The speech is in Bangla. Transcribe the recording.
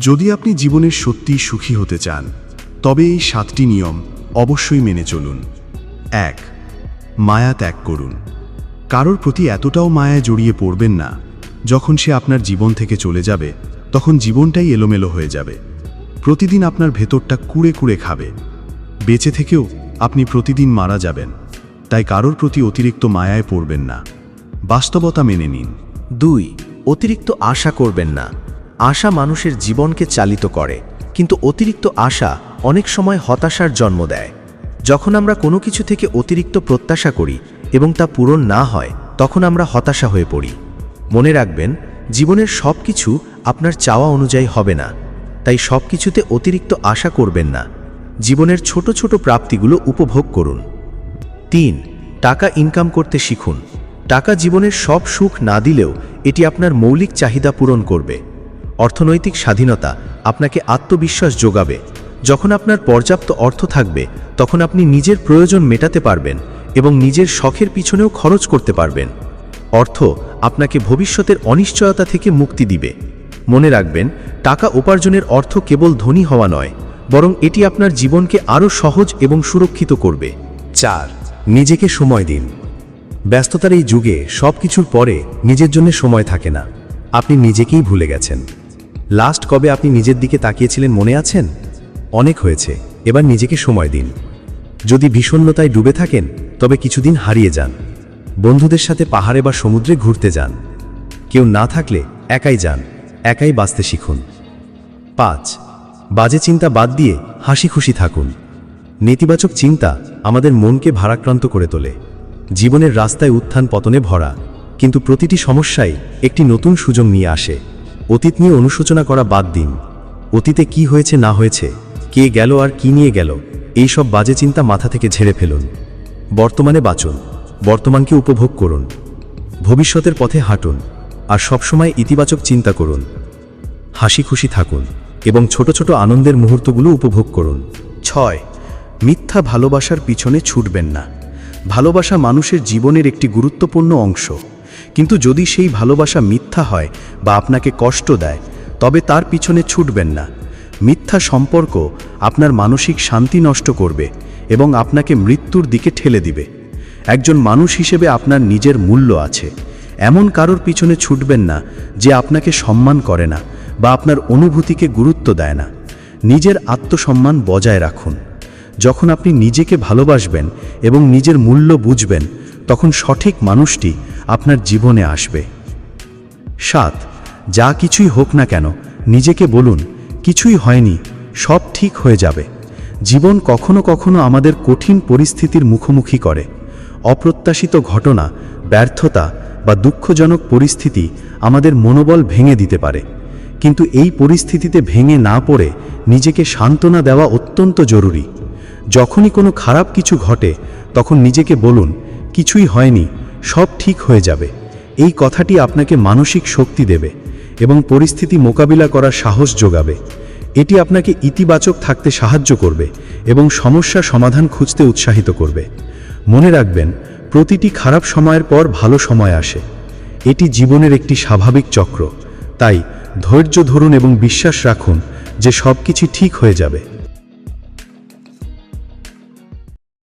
যদি আপনি জীবনের সত্যিই সুখী হতে চান, তবে এই সাতটি নিয়ম অবশ্যই মেনে চলুন। এক, মায়া ত্যাগ করুন। কারোর প্রতি এতটাও মায়ায় জড়িয়ে পড়বেন না। যখন সে আপনার জীবন থেকে চলে যাবে, তখন জীবনটাই এলোমেলো হয়ে যাবে। প্রতিদিন আপনার ভেতরটা কুড়ে কুড়ে খাবে। বেঁচে থেকেও আপনি প্রতিদিন মারা যাবেন। তাই কারোর প্রতি অতিরিক্ত মায়ায় পড়বেন না। বাস্তবতা মেনে নিন। দুই, অতিরিক্ত আশা করবেন না। আশা মানুষের জীবনকে চালিত করে, কিন্তু অতিরিক্ত আশা অনেক সময় হতাশার জন্ম দেয়। যখন আমরা কোনো কিছু থেকে অতিরিক্ত প্রত্যাশা করি এবং তা পূরণ না হয়, তখন আমরা হতাশা হয়ে পড়ি। মনে রাখবেন, জীবনের সব কিছু আপনার চাওয়া অনুযায়ী হবে না। তাই সব কিছুতে অতিরিক্ত আশা করবেন না। জীবনের ছোট ছোট প্রাপ্তিগুলো উপভোগ করুন। তিন, টাকা ইনকাম করতে শিখুন। টাকা জীবনের সব সুখ না দিলেও এটি আপনার মৌলিক চাহিদা পূরণ করবে। অর্থনৈতিক স্বাধীনতা আপনাকে আত্মবিশ্বাস যোগাবে। যখন আপনার পর্যাপ্ত অর্থ থাকবে, তখন আপনি নিজের প্রয়োজন মেটাতে পারবেন এবং নিজের শখের পিছনেও খরচ করতে পারবেন। অর্থ আপনাকে ভবিষ্যতের অনিশ্চয়তা থেকে মুক্তি দিবে। মনে রাখবেন, টাকা উপার্জনের অর্থ কেবল ধনী হওয়া নয়, বরং এটি আপনার জীবনকে আরও সহজ এবং সুরক্ষিত করবে। চার, নিজেকে সময় দিন। ব্যস্ততার এই যুগে সব কিছুর পরে নিজের জন্য সময় থাকে না। আপনি নিজেকেই ভুলে গেছেন। লাস্ট কবে আপনি নিজের দিকে তাকিয়েছিলেন মনে আছেন? অনেক হয়েছে। এবার নিজেকে সময় দিন। যদি বিষণ্ণতায় ডুবে থাকেন, তবে কিছুদিন হারিয়ে যান। বন্ধুদের সাথে পাহাড়ে বা সমুদ্রে ঘুরতে যান। কেউ না থাকলে একাই যান, একাই বাঁচতে শিখুন। পাঁচ, বাজে চিন্তা বাদ দিয়ে হাসি খুশি থাকুন। নেতিবাচক চিন্তা আমাদের মনকে ভারাক্রান্ত করে তোলে। জীবনের রাস্তায় উত্থান পতনে ভরা, কিন্তু প্রতিটি সমস্যাই একটি নতুন সুযোগ নিয়ে আসে। অতীত নিয়ে অনুশোচনা করা বাদ দিন। অতীতে কি হয়েছে, না হয়েছে, কে গেল আর কি নিয়ে গেল, এই সব বাজে চিন্তা মাথা থেকে ঝেড়ে ফেলুন। বর্তমানে বাঁচুন, বর্তমানকে উপভোগ করুন। ভবিষ্যতের পথে হাঁটুন, আর সবসময় ইতিবাচক চিন্তা করুন। হাসি খুশি থাকুন, এবং ছোট ছোট আনন্দের মুহূর্তগুলো উপভোগ করুন। ছয়, মিথ্যা ভালোবাসার পিছনে ছুটবেন না। ভালোবাসা মানুষের জীবনের একটি গুরুত্বপূর্ণ অংশ। কিন্তু যদি সেই ভালোবাসা মিথ্যা হয় বা আপনাকে কষ্ট দেয়, তবে তার পিছনে ছুটবেন না। মিথ্যা সম্পর্ক আপনার মানসিক শান্তি নষ্ট করবে এবং আপনাকে মৃত্যুর দিকে ঠেলে দিবে। একজন মানুষ হিসেবে আপনার নিজের মূল্য আছে। এমন কারোর পিছনে ছুটবেন না যে আপনাকে সম্মান করে না বা আপনার অনুভূতিকে গুরুত্ব দেয় না। নিজের আত্মসম্মান বজায় রাখুন। যখন আপনি নিজেকে ভালোবাসবেন এবং নিজের মূল্য বুঝবেন, তখন সঠিক মানুষটি আপনার জীবনে আসবে। সাত, যা কিছুই হোক না কেন, নিজেকে বলুন, কিছুই হয়নি, সব ঠিক হয়ে যাবে। জীবন কখনো কখনো আমাদের কঠিন পরিস্থিতির মুখোমুখি করে। অপ্রত্যাশিত ঘটনা, ব্যর্থতা বা দুঃখজনক পরিস্থিতি আমাদের মনোবল ভেঙে দিতে পারে। কিন্তু এই পরিস্থিতিতে ভেঙে না পড়ে নিজেকে সান্ত্বনা দেওয়া অত্যন্ত জরুরি। যখনই কোনো খারাপ কিছু ঘটে, তখন নিজেকে বলুন, কিছুই হয়নি সব ঠিক হয়ে যাবে। এই কথাটি আপনাকে মানসিক শক্তি দেবে এবং পরিস্থিতি মোকাবিলা করার সাহস যোগাবে। এটি আপনাকে ইতিবাচক থাকতে সাহায্য করবে এবং সমস্যা সমাধান খুঁজতে উৎসাহিত করবে। মনে রাখবেন, প্রতিটি খারাপ সময়ের পর ভালো সময় আসে। এটি জীবনের একটি স্বাভাবিক চক্র। তাই ধৈর্য ধরুন এবং বিশ্বাস রাখুন যে সব কিছু ঠিক হয়ে যাবে।